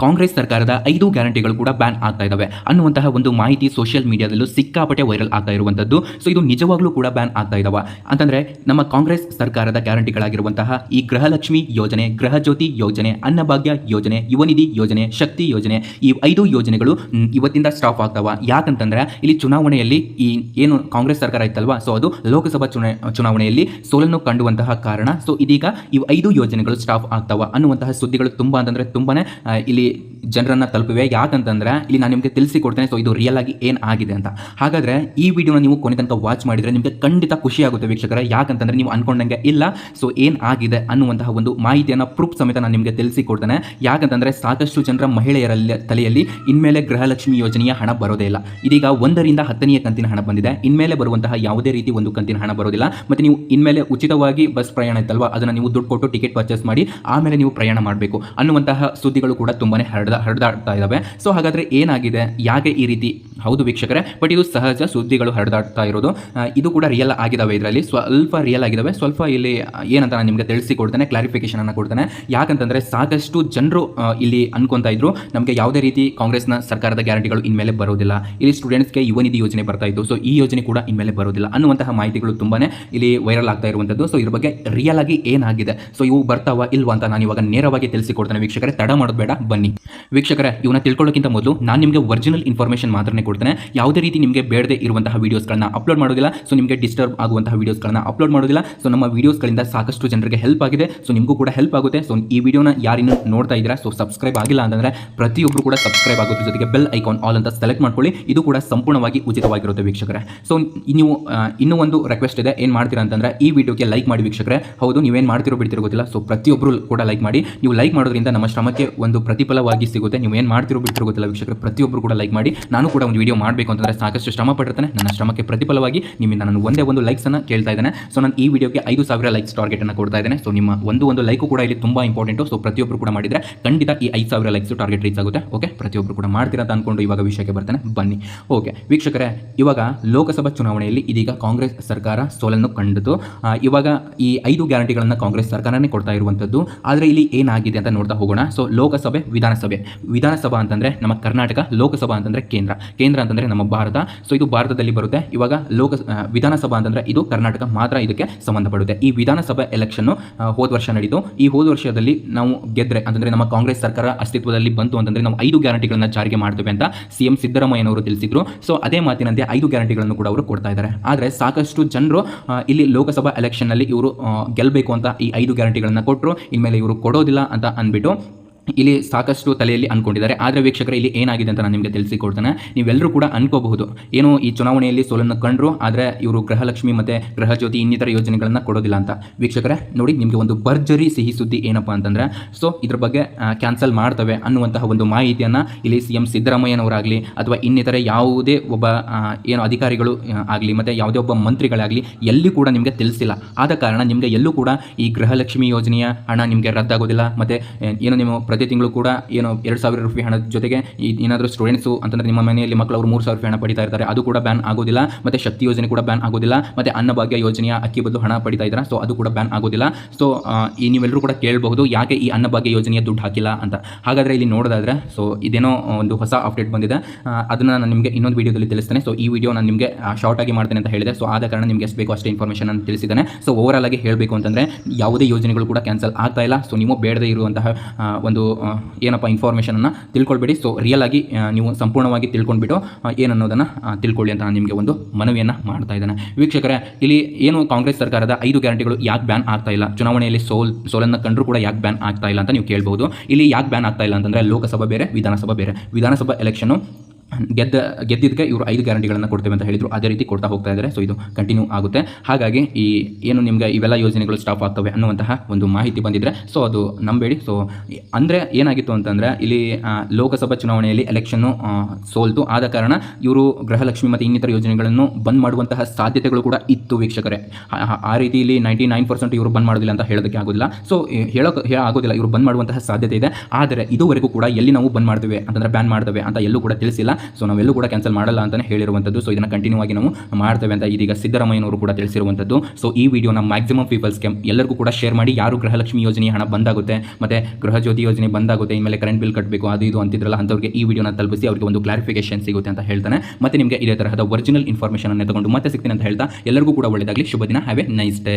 ಕಾಂಗ್ರೆಸ್ ಸರ್ಕಾರದ ಐದು ಗ್ಯಾರಂಟಿಗಳು ಕೂಡ ಬ್ಯಾನ್ ಆಗ್ತಾ ಇದಾವೆ. ಅನ್ನುವಂತಹ ಒಂದು ಮಾಹಿತಿ ಸೋಷಿಯಲ್ ಮೀಡಿಯಾದಲ್ಲೂ ಸಿಕ್ಕಾಪಟ್ಟೆ ವೈರಲ್ ಆಗ್ತಾ ಇರುವಂತದ್ದು ಸೊ, ಇದು ನಿಜವಾಗ್ಲೂ ಕೂಡ ಬ್ಯಾನ್ ಆಗ್ತಾ ಇದಾವೆ. ಅಂತಂದ್ರೆ, ನಮ್ಮ ಕಾಂಗ್ರೆಸ್ ಸರ್ಕಾರದ ಗ್ಯಾರಂಟಿಗಳಾಗಿರುವಂತಹ ಈ ಗೃಹಲಕ್ಷ್ಮಿ ಯೋಜನೆ, ಗೃಹ ಜ್ಯೋತಿ ಯೋಜನೆ, ಅನ್ನಭಾಗ್ಯ ಯೋಜನೆ, ಯುವನಿಧಿ ಯೋಜನೆ, ಶಕ್ತಿ ಯೋಜನೆ, ಈ ಐದು ಯೋಜನೆಗಳು ಇವತ್ತಿಂದ ಸ್ಟಾಪ್ ಆಗ್ತಾವ. ಯಾಕಂತಂದ್ರೆ, ಇಲ್ಲಿ ಚುನಾವಣೆಯಲ್ಲಿ ಈ ಏನು ಕಾಂಗ್ರೆಸ್ ಸರ್ಕಾರ ಇತ್ತಲ್ವಾ, ಸೊ ಅದು ಲೋಕಸಭಾ ಚುನಾ, ಚುನಾವಣೆಯಲ್ಲಿ ಸೋಲನ್ನು ಕಂಡುವಂತಹ ಕಾರಣ. ಸೊ, ಇದೀಗ ಈ ಐದು ಯೋಜನೆಗಳು ಸ್ಟಾಪ್ ಆಗ್ತಾವ ಅನ್ನುವಂತಹ ಸುದ್ದಿಗಳು ತುಂಬಾ, ಅಂತಂದ್ರೆ ತುಂಬಾನೇ ಇಲ್ಲಿ ಜನರನ್ನ ತಲುಪಿವೆ? ಯಾಕಂತಂದರೆ ಇಲ್ಲಿ ನಾನು ನಿಮಗೆ ತಿಳಿಸಿ ಕೊಡ್ತೇನೆ ಸೊ ಇದು ರಿಯಲ್ ಆಗಿ ಏನು ಆಗಿದೆ ಅಂತ. ಹಾಗಾದ್ರೆ ಈ ವಿಡಿಯೋನ ನೀವು ಕೊನೆ ತನಕ ವಾಚ್ ಮಾಡಿದರೆ ನಿಮಗೆ ಖಂಡಿತ ಖುಷಿ ಆಗುತ್ತೆ ಯಾಕಂತಂದರೆ ನೀವು ಅನ್ಕೊಂಡಂಗೆ ಇಲ್ಲ. ಸೊ ಏನು ಆಗಿದೆ ಅನ್ನುವಂತಹ ಒಂದು ಮಾಹಿತಿಯನ್ನು ಪ್ರೂಫ್ ಸಮೇತ ನಾನು ನಿಮಗೆ ತಿಳಿಸಿ ಕೊಡ್ತೇನೆ ಯಾಕಂತಂದರೆ ಸಾಕಷ್ಟು ಜನರ ಮಹಿಳೆಯರಲ್ಲಿ, ತಲೆಯಲ್ಲಿ ಇನ್ಮೇಲೆ ಗೃಹಲಕ್ಷ್ಮಿ ಯೋಜನೆಯ ಹಣ ಬರೋದೇ ಇಲ್ಲ. ಇದೀಗ ಒಂದರಿಂದ ಹತ್ತನೆಯ ಕಂತಿನ ಹಣ ಬಂದಿದೆ. ಇನ್ಮೇಲೆ ಬರುವಂತಹ ಯಾವುದೇ ರೀತಿ ಒಂದು ಕಂತಿನ ಹಣ ಬರೋದಿಲ್ಲ. ಮತ್ತೆ ನೀವು ಇನ್ಮೇಲೆ ಉಚಿತವಾಗಿ ಬಸ್ ಪ್ರಯಾಣ ಇತ್ತಲ್ವ? ಅದನ್ನು ನೀವು ದುಡ್ಡು ಕೊಟ್ಟು ಟಿಕೆಟ್ ಪರ್ಚೇಸ್ ಮಾಡಿ, ಆಮೇಲೆ ನೀವು ಪ್ರಯಾಣ ಮಾಡಬೇಕು ಅನ್ನುವಂತಹ ಸುದ್ದಿಗಳು ಕೂಡ ತುಂಬಾನೇ ಹರಡ ಹರಿದಾಡ್ತಾ ಇದ್ದಾವೆ ಸೊ ಹಾಗಾದ್ರೆ ಏನಾಗಿದೆ? ಯಾಕೆ ಈ ರೀತಿ? ಹೌದು ವೀಕ್ಷಕರೇ ಬಟ್ ಇದು ಸಹಜ ಸುದ್ದಿಗಳು ಹರಡಾಡ್ತಾ ಇರೋದು. ಇದು ಕೂಡ ರಿಯಲ್ ಆಗಿದಾವೆ ಇದರಲ್ಲಿ. ಸ್ವಲ್ಪ ರಿಯಲ್ ಆಗಿದಾವೆ. ಸ್ವಲ್ಪ ಇಲ್ಲಿ ಏನಂತ ನಾನು ನಿಮಗೆ ತಿಳಿಸಿಕೊಡ್ತೇನೆ ಕ್ಲಾರಿಫಿಕೇಶನ್ ಅನ್ನ ಕೊಡ್ತೇನೆ. ಯಾಕಂತಂದ್ರೆ ಸಾಕಷ್ಟು ಜನರು ಇಲ್ಲಿ ಅನ್ಕೊತಾ ಇದ್ರು. ನಮಗೆ ಯಾವುದೇ ರೀತಿ ಕಾಂಗ್ರೆಸ್ನ ಸರ್ಕಾರದ ಗ್ಯಾರಂಟಿಗಳು ಇನ್ಮೇಲೆ ಬರೋದಿಲ್ಲ. ಇಲ್ಲಿ ಸ್ಟೂಡೆಂಟ್ಸ್ಗೆ ಯುವ ನಿಧಿ ಯೋಜನೆ ಬರ್ತಾ ಇತ್ತು ಸೊ ಈ ಯೋಜನೆ ಕೂಡ ಇನ್ಮೇಲೆ ಬರೋದಿಲ್ಲ ಅನ್ನುವಂತಹ ಮಾಹಿತಿಗಳು ತುಂಬಾನೇ ಇಲ್ಲಿ ವೈರಲ್ ಆಗ್ತಾ ಇರುವಂಥದ್ದು ಸೊ ಇದ್ರ ಬಗ್ಗೆ ರಿಯಲ್ ಆಗಿ ಏನಾಗಿದೆ? ಸೊ ಇವು ಬರ್ತಾವ ಇಲ್ವಾ ಅಂತ ನಾನು ಇವಾಗ ನೇರವಾಗಿ ತಿಳಿಸಿಕೊಡ್ತೇನೆ ವೀಕ್ಷಕರೇ. ತಡ ಮಾಡೋದು ಬೇಡ, ಬನ್ನಿ. ವೀಕ್ಷಕರೇ ಇವನ್ನ ತಿಳ್ಕೊಳ್ಳೋಕ್ಕಿಂತ ಮೊದಲು ನಾನು ನಿಮಗೆ ಒರಿಜಿನಲ್ ಇನ್ಫಾರ್ಮೇಷನ್ ಮಾತ್ರನೇ ಕೊಡ್ತೇನೆ. ಯಾವುದೇ ರೀತಿ ನಿಮಗೆ ಬೇಡದೇ ಇರುವಂತಹ ವೀಡಿಯೋಸ್ಗಳನ್ನ ಅಪ್ಲೋಡ್ ಮಾಡೋದಿಲ್ಲ. ಸೊ ನಿಮಗೆ ಡಿಸ್ಟರ್ಬ್ ಆಗುವಂತಹ ವೀಡಿಯೋಸ್ಗಳನ್ನ ಅಪ್ಲೋಡ್ ಮಾಡೋದಿಲ್ಲ. ಸೊ ನಮ್ಮ ವೀಡಿಯೋಸ್ಗಳಿಂದ ಸಾಕಷ್ಟು ಜನರಿಗೆ ಹೆಲ್ಪ್ ಆಗಿದೆ. ಸೊ ನಿಮಗೂ ಕೂಡ ಹೆಲ್ಪ್ ಆಗುತ್ತೆ. ಸೊ ಈ ವಿಡಿಯೋನ ಯಾರಿನ್ನೂ ನೋಡ್ತಾ ಇದ್ದೀರಾ? ಸೊ ಸಬ್ಸ್ಕ್ರೈಬ್ ಆಗಿಲ್ಲ ಅಂತಂದ್ರೆ ಪ್ರತಿಯೊಬ್ಬರು ಕೂಡ ಸಬ್ಸ್ಕ್ರೈಬ್ ಆಗೋದ್ರ ಜೊತೆಗೆ ಬೆಲ್ ಐಕಾನ್ ಆಲ್ ಅಂತ ಸೆಲೆಕ್ಟ್ ಮಾಡ್ಕೊಳ್ಳಿ. ಇದು ಕೂಡ ಸಂಪೂರ್ಣವಾಗಿ ಉಚಿತವಾಗಿರುತ್ತೆ ವೀಕ್ಷಕರೇ. ಸೊ ನೀವು ಇನ್ನೂ ಒಂದು ರಿಕ್ವೆಸ್ಟ್ ಇದೆ. ಏನು ಮಾಡ್ತೀರಾ ಅಂತಂದ್ರೆ ಈ ವಿಡಿಯೋಗೆ ಲೈಕ್ ಮಾಡಿ ವೀಕ್ಷಕರೇ. ಹೌದು, ನೀವೇನು ಮಾಡ್ತಿರೋ ಬಿಡ್ತಿರೋ ಗೊತ್ತಿಲ್ಲ. ಸೊ ಪ್ರತಿಯೊಬ್ಬರು ಕೂಡ ಲೈಕ್ ಮಾಡಿ. ನೀವು ಲೈಕ್ ಮಾಡೋದ್ರಿಂದ ನಮ್ಮ ಶ್ರಮಕ್ಕೆ ಒಂದು ಪ್ರತಿಫಲವಾಗಿ ಸಿಗುತ್ತೆ. ನೀವು ಏನು ಮಾಡ್ತಿರೋ ಬಿಡ್ತಿರೋ ಗೊತ್ತಿಲ್ಲ. ವೀಕ್ಷಕರು ಪ್ರತಿಯೊಬ್ಬರು ಕೂಡ ಲೈಕ್ ಮಾಡಿ. ನಾನು ಕೂಡ ಒಂದು ವಿಡಿಯೋ ಮಾಡಬೇಕು ಅಂತಂದ್ರೆ ಸಾಕಷ್ಟು ಶ್ರಮ ಪಟ್ಟಿರ್ತಾನೆ. ನನ್ನ ಶ್ರಮಕ್ಕೆ ಪ್ರತಿಫಲವಾಗಿ ನಿಮ್ಮಿಂದ ನಾನು ಒಂದೇ ಒಂದು ಲೈಕ್ಸ್ ಅನ್ನ ಕೇಳ್ತಾ ಇದ್ದೇನೆ. ಸೊ ನಾನು ಈ ವಿಡಿಯೋಗೆ ಐದು ಸಾವಿರ ಲೈಕ್ಸ್ ಟಾರ್ಗೆಟ್ ಅನ್ನು ಕೊಡ್ತಾ ಇದ್ದೇನೆ. ಸೊ ನಿಮ್ಮ ಒಂದು ಒಂದು ಲೈಕು ಕೂಡ ಇಲ್ಲಿ ತುಂಬಾ ಇಂಪಾರ್ಟೆಂಟು ಸೊ ಪ್ರತಿಯೊಬ್ಬರು ಕೂಡ ಮಾಡಿದ್ರೆ ಖಂಡಿತ ಈ ಐದು ಸಾವಿರ ಲೈಕ್ಸ್ ಟಾರ್ಗೆಟ್ ರೀಚ್ ಆಗುತ್ತೆ. ಓಕೆ ಪ್ರತಿಯೊಬ್ಬರು ಕೂಡ ಮಾಡ್ತೀರಾ ಅಂತ ಅಂದ್ಕೊಂಡು ಇವಾಗ ವಿಷಯಕ್ಕೆ ಬರ್ತೇನೆ. ಬನ್ನಿ. ಓಕೆ ವೀಕ್ಷಕರೇ, ಇವಾಗ ಲೋಕಸಭಾ ಚುನಾವಣೆಯಲ್ಲಿ ಇದೀಗ ಕಾಂಗ್ರೆಸ್ ಸರ್ಕಾರ ಸೋಲನ್ನು ಕಂಡಿತು. ಇವಾಗ ಈ ಐದು ಗ್ಯಾರಂಟಿಗಳನ್ನು ಕಾಂಗ್ರೆಸ್ ಸರ್ಕಾರನೇ ಕೊಡ್ತಾ ಇರುವಂಥದ್ದು ಆದರೆ ಇಲ್ಲಿ ಏನಾಗಿದೆ ಅಂತ ನೋಡ್ತಾ ಹೋಗೋಣ. ಸೊ ಲೋಕಸಭೆ ವಿಧಾನಸಭೆ. ವಿಧಾನಸಭಾ ಅಂತಂದರೆ ನಮ್ಮ ಕರ್ನಾಟಕ, ಲೋಕಸಭಾ ಅಂತಂದರೆ ಕೇಂದ್ರ. ಕೇಂದ್ರ ಅಂತಂದರೆ ನಮ್ಮ ಭಾರತ. ಸೊ ಇದು ಭಾರತದಲ್ಲಿ ಬರುತ್ತೆ. ಇವಾಗ ಲೋಕ ವಿಧಾನಸಭಾ ಅಂತಂದರೆ ಇದು ಕರ್ನಾಟಕ ಮಾತ್ರ ಇದಕ್ಕೆ ಸಂಬಂಧಪಡುತ್ತೆ. ಈ ವಿಧಾನಸಭಾ ಎಲೆಕ್ಷನ್ನು ಹೋದ ವರ್ಷ ನಡೀತು. ಈ ಹೋದ ವರ್ಷದಲ್ಲಿ ನಾವು ಗೆದ್ರೆ ಅಂತಂದರೆ ನಮ್ಮ ಕಾಂಗ್ರೆಸ್ ಸರ್ಕಾರ ಅಸ್ತಿತ್ವದಲ್ಲಿ ಬಂತು ಅಂತಂದರೆ ನಾವು ಐದು ಗ್ಯಾರಂಟಿಗಳನ್ನು ಜಾರಿಗೆ ಮಾಡ್ತೇವೆ ಅಂತ ಸಿ ಎಂ ಸಿದ್ದರಾಮಯ್ಯನವರು ತಿಳಿಸಿದ್ರು. ಸೊ ಅದೇ ಮಾತಿನಂತೆ ಐದು ಗ್ಯಾರಂಟಿಗಳನ್ನು ಕೂಡ ಅವರು ಕೊಡ್ತಾ ಇದ್ದಾರೆ. ಆದರೆ ಸಾಕಷ್ಟು ಜನರು ಇಲ್ಲಿ ಲೋಕಸಭಾ ಎಲೆಕ್ಷನ್ನಲ್ಲಿ ಇವರು ಗೆಲ್ಲಬೇಕು ಅಂತ ಈ ಐದು ಗ್ಯಾರಂಟಿಗಳನ್ನು ಕೊಟ್ಟರು ಇನ್ಮೇಲೆ ಇವರು ಕೊಡೋದಿಲ್ಲ ಅಂತ ಅಂದ್ಬಿಟ್ಟು ಇಲ್ಲಿ ಸಾಕಷ್ಟು ತಲೆಯಲ್ಲಿ ಅನ್ಕೊಂಡಿದ್ದಾರೆ. ಆದರೆ ವೀಕ್ಷಕರು, ಇಲ್ಲಿ ಏನಾಗಿದೆ ಅಂತ ನಾನು ನಿಮಗೆ ತಿಳಿಸಿಕೊಡ್ತೇನೆ. ನೀವೆಲ್ಲರೂ ಕೂಡ ಅನ್ಕೋಬಹುದು. ಏನು ಈ ಚುನಾವಣೆಯಲ್ಲಿ ಸೋಲನ್ನು ಕಂಡ್ರು, ಆದರೆ ಇವರು ಗೃಹಲಕ್ಷ್ಮಿ ಮತ್ತು ಗೃಹಜ್ಯೋತಿ ಇನ್ನಿತರ ಯೋಜನೆಗಳನ್ನು ಕೊಡೋದಿಲ್ಲ ಅಂತ. ವೀಕ್ಷಕರೇ, ನೋಡಿ, ನಿಮಗೆ ಒಂದು ಭರ್ಜರಿ ಸಿಹಿ ಸುದ್ದಿ ಏನಪ್ಪ ಅಂತಂದರೆ, ಸೊ ಇದ್ರ ಬಗ್ಗೆ ಕ್ಯಾನ್ಸಲ್ ಮಾಡ್ತವೆ ಅನ್ನುವಂತಹ ಒಂದು ಮಾಹಿತಿಯನ್ನು ಇಲ್ಲಿ ಸಿ ಎಂ ಸಿದ್ದರಾಮಯ್ಯನವರಾಗಲಿ ಅಥವಾ ಇನ್ನಿತರ ಯಾವುದೇ ಒಬ್ಬ ಏನು ಅಧಿಕಾರಿಗಳು ಆಗಲಿ ಮತ್ತು ಯಾವುದೇ ಒಬ್ಬ ಮಂತ್ರಿಗಳಾಗಲಿ ಎಲ್ಲಿ ಕೂಡ ನಿಮಗೆ ತಿಳಿಸಿಲ್ಲ. ಆದ ಕಾರಣ ನಿಮಗೆ ಎಲ್ಲೂ ಕೂಡ ಈ ಗೃಹಲಕ್ಷ್ಮಿ ಯೋಜನೆಯ ಹಣ ನಿಮಗೆ ರದ್ದಾಗೋದಿಲ್ಲ. ಮತ್ತು ಏನು ನೀವು ಪ್ರತಿ ತಿಂಗಳು ಕೂಡ ಏನು ಎರಡು ಸಾವಿರ ರೂಪಾಯಿ ಹಣದ ಜೊತೆಗೆ ಏನಾದರೂ ಸ್ಟೂಡೆಂಟ್ಸು ಅಂತಂದರೆ ನಿಮ್ಮ ಮನೆಯಲ್ಲಿ ಮಕ್ಕಳು ಅವರು ಮೂರು ಸಾವಿರ ರೂಪಾಯಿ ಹಣ ಪಡಿತಾ ಇರ್ತಾರೆ ಅದು ಕೂಡ ಬ್ಯಾನ್ ಆಗೋದಿಲ್ಲ. ಮತ್ತು ಶಕ್ತಿ ಯೋಜನೆ ಕೂಡ ಬ್ಯಾನ್ ಆಗೋದಿಲ್ಲ. ಮತ್ತು ಅನ್ನಭಾಗ್ಯ ಯೋಜನೆಯ ಅಕ್ಕಿ ಬದಲು ಹಣ ಪಡಿತಾ ಇದ್ದಾರೆ? ಸೊ ಅದು ಕೂಡ ಬ್ಯಾನ್ ಆಗೋದಿಲ್ಲ. ಸೊ ಈ ನೀವೆಲ್ಲರೂ ಕೂಡ ಕೇಳಬಹುದು ಯಾಕೆ ಈ ಅನ್ನಭಾಗ್ಯ ಯೋಜನೆಯ ದುಡ್ಡು ಹಾಕಿಲ್ಲ ಅಂತ. ಹಾಗಾದರೆ ಇಲ್ಲಿ ನೋಡೋದಾದ್ರೆ ಸೊ ಇದೇನೋ ಒಂದು ಹೊಸ ಅಪ್ಡೇಟ್ ಬಂದಿದೆ. ಅದನ್ನು ನಾನು ನಿಮಗೆ ಇನ್ನೊಂದು ವಿಡಿಯೋದಲ್ಲಿ ತಿಳಿಸ್ತೇನೆ. ಸೊ ಈ ವಿಡಿಯೋ ನಾನು ನಿಮಗೆ ಶಾರ್ಟ್ ಆಗಿ ಮಾಡ್ತೇನೆ ಅಂತ ಹೇಳಿದೆ. ಸೊ ಆದ ಕಾರಣ ನಿಮಗೆ ಎಷ್ಟು ಬೇಕೋ ಅಷ್ಟೇ ಇನ್ಫಾರ್ಮೇಷನ್ ನಾನು ತಿಳಿಸಿದ್ದೇನೆ. ಸೊ ಓವರ್ ಆಗಿ ಹೇಳಬೇಕು ಅಂತಂದರೆ ಯಾವುದೇ ಯೋಜನೆಗಳು ಕೂಡ ಕ್ಯಾನ್ಸಲ್ ಆಗ್ತಾ ಇಲ್ಲ. ಸೊ ನೀವು ಬೇಡದೇ ಇರುವಂತಹ ಆ, ಒಂದು ಏನಪ್ಪ ಇನ್ಫಾರ್ಮೇಷನನ್ನು ತಿಳ್ಕೊಳ್ಬೇಡಿ. ಸೊ ರಿಯಲ್ ಆಗಿ ನೀವು ಸಂಪೂರ್ಣವಾಗಿ ತಿಳ್ಕೊಂಡ್ಬಿಟ್ಟು ಏನನ್ನೋದನ್ನು ತಿಳ್ಕೊಳ್ಳಿ ಅಂತ ನಾನು ನಿಮಗೆ ಒಂದು ಮನವಿಯನ್ನು ಮಾಡ್ತಾ ಇದ್ದಾನೆ. ವೀಕ್ಷಕರೇ, ಇಲ್ಲಿ ಏನು ಕಾಂಗ್ರೆಸ್ ಸರ್ಕಾರದ ಐದು ಗ್ಯಾರಂಟಿಗಳು ಯಾಕೆ ಬ್ಯಾನ್ ಆಗ್ತಾ ಇಲ್ಲ? ಚುನಾವಣೆಯಲ್ಲಿ ಸೋಲ್, ಸೋಲನ್ನು ಕಂಡರೂ ಕೂಡ ಯಾಕೆ ಬ್ಯಾನ್ ಆಗ್ತಾ ಇಲ್ಲ ಅಂತ ನೀವು ಕೇಳ್ಬೋದು. ಇಲ್ಲಿ ಯಾಕೆ ಬ್ಯಾನ್ ಆಗ್ತಾ ಇಲ್ಲ ಅಂತಂದರೆ ಲೋಕಸಭೆ ಬೇರೆ, ವಿಧಾನಸಭಾ ಬೇರೆ. ವಿಧಾನಸಭಾ ಎಲೆಕ್ಷನು ಗೆದ್ದ, ಗೆದ್ದಿದ್ದಕ್ಕೆ ಇವರು ಐದು ಗ್ಯಾರಂಟಿಗಳನ್ನು ಕೊಡ್ತೇವೆ ಅಂತ ಹೇಳಿದರು. ಅದೇ ರೀತಿ ಕೊಡ್ತಾ ಹೋಗ್ತಾ ಇದ್ದಾರೆ. ಸೊ ಇದು ಕಂಟಿನ್ಯೂ ಆಗುತ್ತೆ. ಹಾಗಾಗಿ ಈ, ಏನು ನಿಮಗೆ ಇವೆಲ್ಲ ಯೋಜನೆಗಳು ಸ್ಟಾಪ್ ಆಗ್ತವೆ ಅನ್ನುವಂತಹ ಒಂದು ಮಾಹಿತಿ ಬಂದಿದ್ದರೆ ಸೊ ಅದು ನಂಬೇಡಿ. ಸೊ ಅಂದರೆ ಏನಾಗಿತ್ತು ಅಂತಂದರೆ, ಇಲ್ಲಿ ಲೋಕಸಭಾ ಚುನಾವಣೆಯಲ್ಲಿ ಎಲೆಕ್ಷನ್ನು ಸೋಲ್ತು. ಆದ ಕಾರಣ ಇವರು ಗೃಹಲಕ್ಷ್ಮಿ ಮತ್ತು ಇನ್ನಿತರ ಯೋಜನೆಗಳನ್ನು ಬಂದ್ ಮಾಡುವಂತಹ ಸಾಧ್ಯತೆಗಳು ಕೂಡ ಇತ್ತು ವೀಕ್ಷಕರೇ. ಆ- ರೀತಿ ಇಲ್ಲಿ ನೈಂಟಿ ಇವರು ಬಂದ್ ಮಾಡೋದಿಲ್ಲ ಅಂತ ಹೇಳೋದಕ್ಕೆ ಆಗೋದಿಲ್ಲ. ಸೊ ಹೇಳೋಕೆ ಹೇಳ ಆಗೋದಿಲ್ಲ. ಇವರು ಬಂದ್ ಮಾಡುವಂತಹ ಸಾಧ್ಯತೆ ಇದೆ. ಆದರೆ ಇದುವರೆಗೂ ಕೂಡ ಎಲ್ಲಿ ನಾವು ಬಂದ್ ಮಾಡ್ತೇವೆ ಅಂತಂದರೆ ಬ್ಯಾನ್ ಮಾಡ್ತೇವೆ ಅಂತ ಎಲ್ಲೂ ಕೂಡ ತಿಳಿಸಿಲ್ಲ. ಸೊ ನಾವೆಲ್ಲೂ ಕೂಡ ಕ್ಯಾನ್ಸಲ್ ಮಾಡಲ್ಲ ಅಂತಲೇ ಹೇಳಿರುವಂಥದ್ದು ಸೊ ಇದನ್ನು ಕಂಟಿನ್ಯೂ ಆಗಿ ನಾವು ಮಾಡ್ತೇವೆ ಅಂತ ಇದೀಗ ಸಿದ್ದರಾಮಯ್ಯನವರು ಕೂಡ ತಿಳಿಸಿರುವಂಥದ್ದು ಸೊ ಈ ವಿಡಿಯೋನ ಮ್ಯಾಕ್ಸಿಮಮ್ ಪೀಪಲ್ಸ್ಗೆ ಎಲ್ಲರಿಗೂ ಕೂಡ ಶೇರ್ ಮಾಡಿ, ಯಾರು ಗೃಹಲಕ್ಷ್ಮಿ ಯೋಜನೆ ಹಣ ಬಂದಾಗುತ್ತೆ, ಮತ್ತು ಗೃಹ ಜ್ಯೋತಿ ಯೋಜನೆ ಬಂದಾಗುತ್ತೆ, ಇನ್ಮೇಲೆ ಕರೆಂಟ್ ಬಿಲ್ ಕಟ್ಟಬೇಕು ಅದು ಇದು ಅಂತಿದ್ರಲ್ಲ ಅಂಥವ್ರಿಗೆ ಈ ವಿಡಿಯೋನ ತಲುಪಿಸಿ ಅವರಿಗೆ ಒಂದು ಕ್ಲಾರಿಫಿಕೇಶನ್ ಸಿಗುತ್ತೆ ಅಂತ ಹೇಳ್ತಾನೆ. ಮತ್ತೆ ನಿಮಗೆ ಇದೇ ತರಹದ ಒರಿಜಿನಲ್ ಇನ್ಫಾರ್ಮೇಷನ್ ಅನ್ನು ತಗೊಂಡು ಮತ್ತೆ ಸಿಗ್ತೀನಿ ಅಂತ ಹೇಳ್ತಾ, ಎಲ್ಲರಿಗೂ ಕೂಡ ಒಳ್ಳೆಯದಾಗಲಿ ಶುಭ ದಿನ ಹ್ಯಾವ್ ಎ ನೈಸ್ ಡೇ